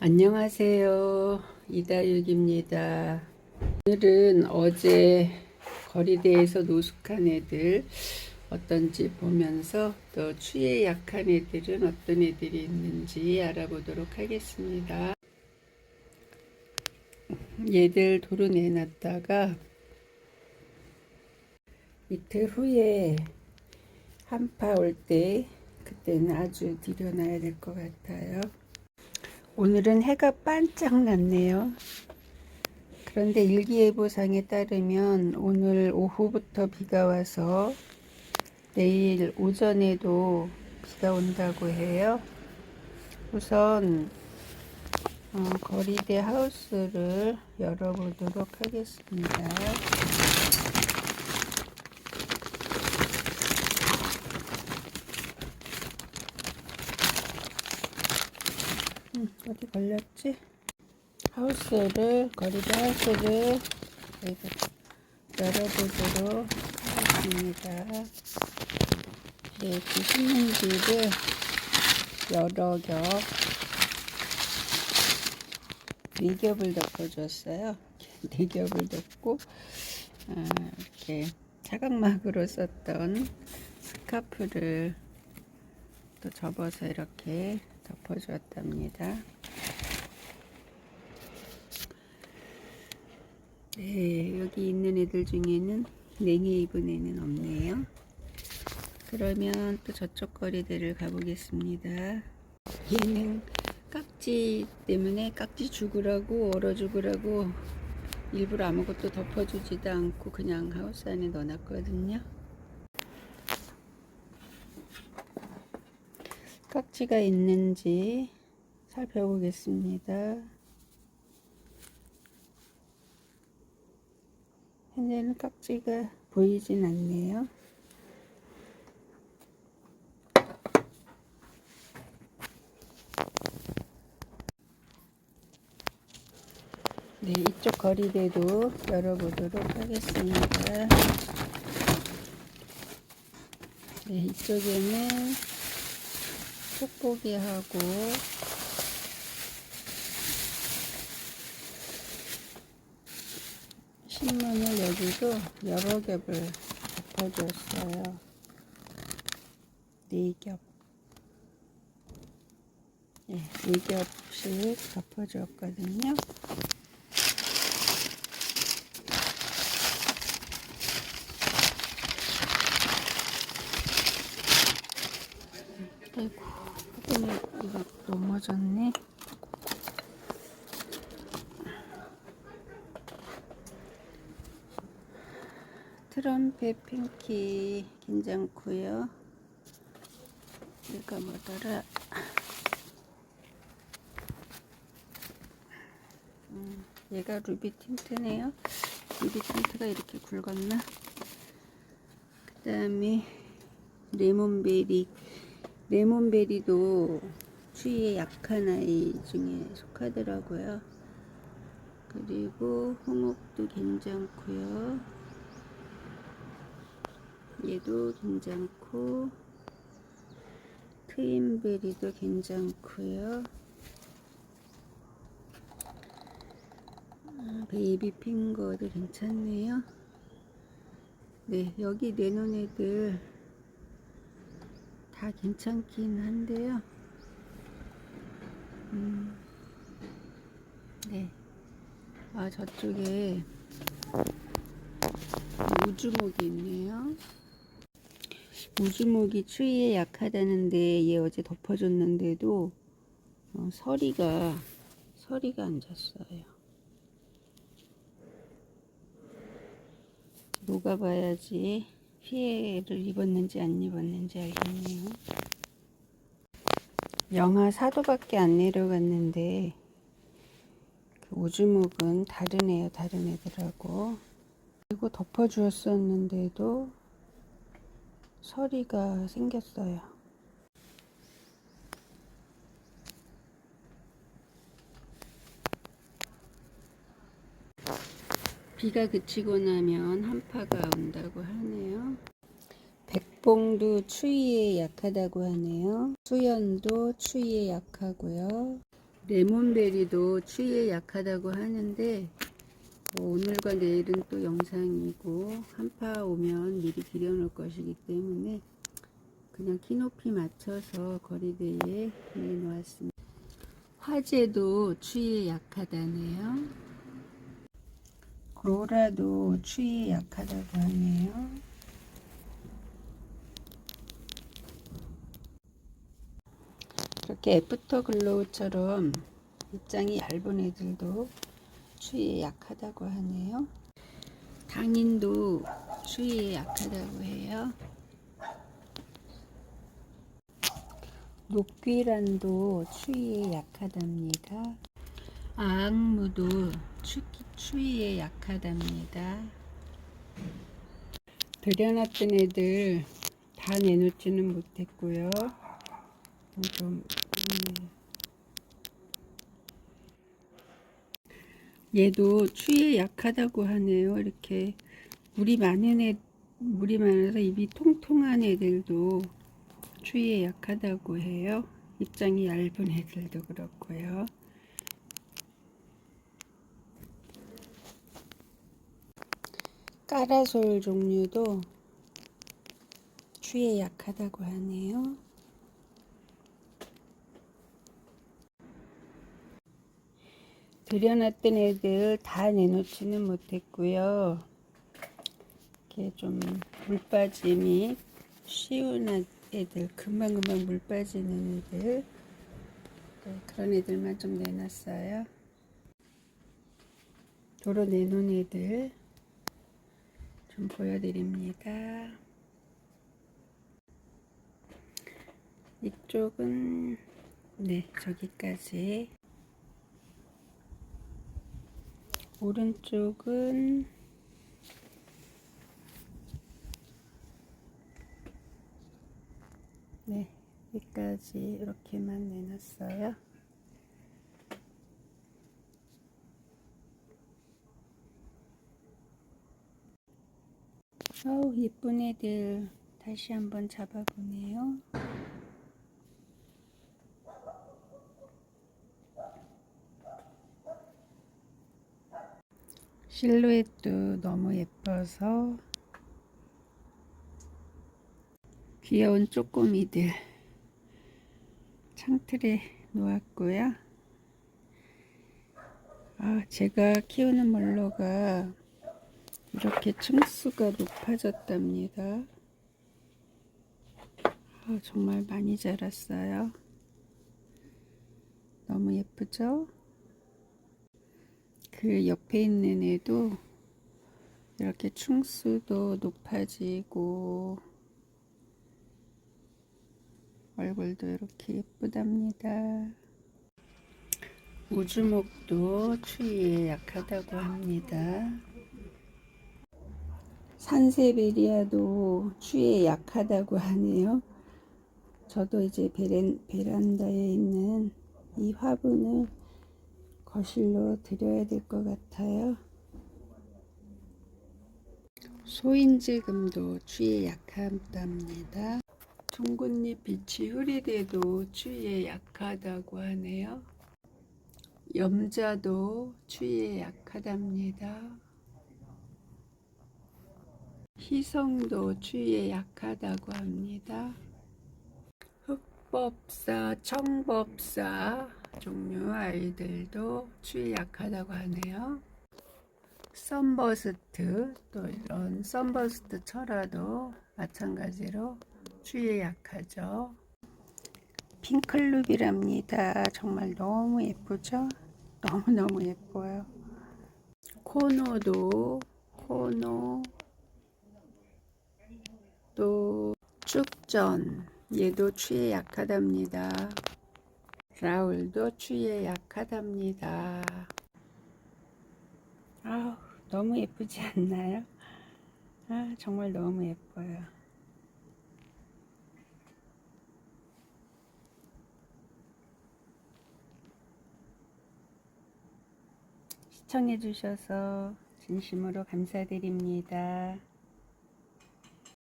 안녕하세요. 이다육입니다. 오늘은 어제 거리대에서 노숙한 애들 어떤지 보면서 또 추위에 약한 애들은 어떤 애들이 있는지 알아보도록 하겠습니다. 얘들 도로 내놨다가 이틀 후에 한파 올 때 그때는 아주 들여놔야 될 것 같아요. 오늘은 해가 반짝 났네요. 그런데 일기예보상에 따르면 오늘 오후부터 비가 와서 내일 오전에도 비가 온다고 해요. 우선 어, 거리대 하우스를 열어보도록 하겠습니다. 음, 어디 걸렸지? 하우스를 거리대 하우스를 여기다 열어보도록 하겠습니다. 네, 그 신문지를 여러 겹, 네 겹을 덮어줬어요. 네 겹을 덮고 아, 이렇게 차각막으로 썼던 스카프를 또 접어서 이렇게 덮어주었답니다. 네, 여기 있는 애들 중에는 냉해 입은 애는 없네요. 그러면 또 저쪽 거리대를 가보겠습니다. 얘는 깍지 때문에 깍지 죽으라고 얼어 죽으라고 일부러 아무것도 덮어주지도 않고 그냥 하우스 안에 넣어놨거든요. 깍지가 있는지 살펴보겠습니다. 현재는 깍지가 보이진 않네요. 네, 이쪽 거리대도 열어보도록 하겠습니다. 네, 이쪽에는 뽁뽁이하고 신문을 여기도 여러 겹을 덮어줬어요. 네 겹. 네, 네 겹씩 덮어줬거든요. 아이고, 넘어졌네. 트럼펫 핑키 괜찮고요. 이거 뭐더라? 음, 얘가 루비 틴트네요. 루비 틴트가 이렇게 굵었나? 그 다음에 레몬베리 레몬베리도 추위에 약한 아이 중에 속하더라고요. 그리고 홍옥도 괜찮고요. 얘도 괜찮고 트윈베리도 괜찮고요. 아, 베이비 핑거도 괜찮네요. 네, 여기 내놓은 애들 다 괜찮긴 한데요. 음, 네. 아, 저쪽에 우주목이 있네요. 우주목이 추위에 약하다는데 얘 어제 덮어줬는데도 어, 서리가 서리가 안 잤어요. 녹아봐야지 피해를 입었는지 안 입었는지 알겠네요. 영하 4도밖에 안 내려갔는데 그 오주목은 다른 애요 다른 애들하고 그리고 덮어주었었는데도 서리가 생겼어요. 비가 그치고 나면 한파가 온다고 하네요. 백봉도 추위에 약하다고 하네요. 수연도 추위에 약하고요. 레몬베리도 추위에 약하다고 하는데 뭐 오늘과 내일은 또 영상이고 한파 오면 미리 들여놓을 것이기 때문에 그냥 키높이 맞춰서 거리대에 내놓았습니다. 화재도 추위에 약하다네요. 로라도 추위에 약하다고 하네요. 이렇게 애프터 글로우처럼 입장이 얇은 애들도 추위에 약하다고 하네요. 당인도 추위에 약하다고 해요. 녹귀란도 추위에 약하답니다. 아악무도 추, 추위에 약하답니다. 들여놨던 애들 다 내놓지는 못했고요. 좀 음. 얘도 추위에 약하다고 하네요. 이렇게 물이 많은 애, 물이 많아서 입이 통통한 애들도 추위에 약하다고 해요. 입장이 얇은 애들도 그렇고요. 까라솔 종류도 추위에 약하다고 하네요. 들여놨던 애들 다 내놓지는 못했고요. 이렇게 좀 물 빠짐이 쉬운 애들, 금방금방 물 빠지는 애들, 네, 그런 애들만 좀 내놨어요. 도로 내놓은 애들 좀 보여드립니다. 이쪽은 네 저기까지 오른쪽은 네 여기까지 이렇게만 내놨어요. 어우 예쁜 애들 다시 한번 잡아보네요. 실루엣도 너무 예뻐서 귀여운 쪼꼬미들 창틀에 놓았고요. 아, 제가 키우는 멀로가 이렇게 층수가 높아졌답니다. 아, 정말 많이 자랐어요. 너무 예쁘죠? 그 옆에 있는 애도 이렇게 충수도 높아지고 얼굴도 이렇게 예쁘답니다. 우주목도 추위에 약하다고 합니다. 산세베리아도 추위에 약하다고 하네요. 저도 이제 베란, 베란다에 있는 이 화분을 거실로 드려야 될 것 같아요. 소인지금도 추위에 약하답니다. 둥근잎 빛이 흐리대도 추위에 약하다고 하네요. 염자도 추위에 약하답니다. 희성도 추위에 약하다고 합니다. 흑법사, 청법사 종류 아이들도 추위에 약하다고 하네요. 썬버스트 또 이런 썬버스트 철화도 마찬가지로 추위에 약하죠. 핑클룹이랍니다. 정말 너무 예쁘죠? 너무너무 예뻐요. 코노도 코노 또 쭉전 얘도 추위에 약하답니다. 라울도 추위에 약하답니다. 아우 너무 예쁘지 않나요? 아 정말 너무 예뻐요. 시청해 주셔서 진심으로 감사드립니다.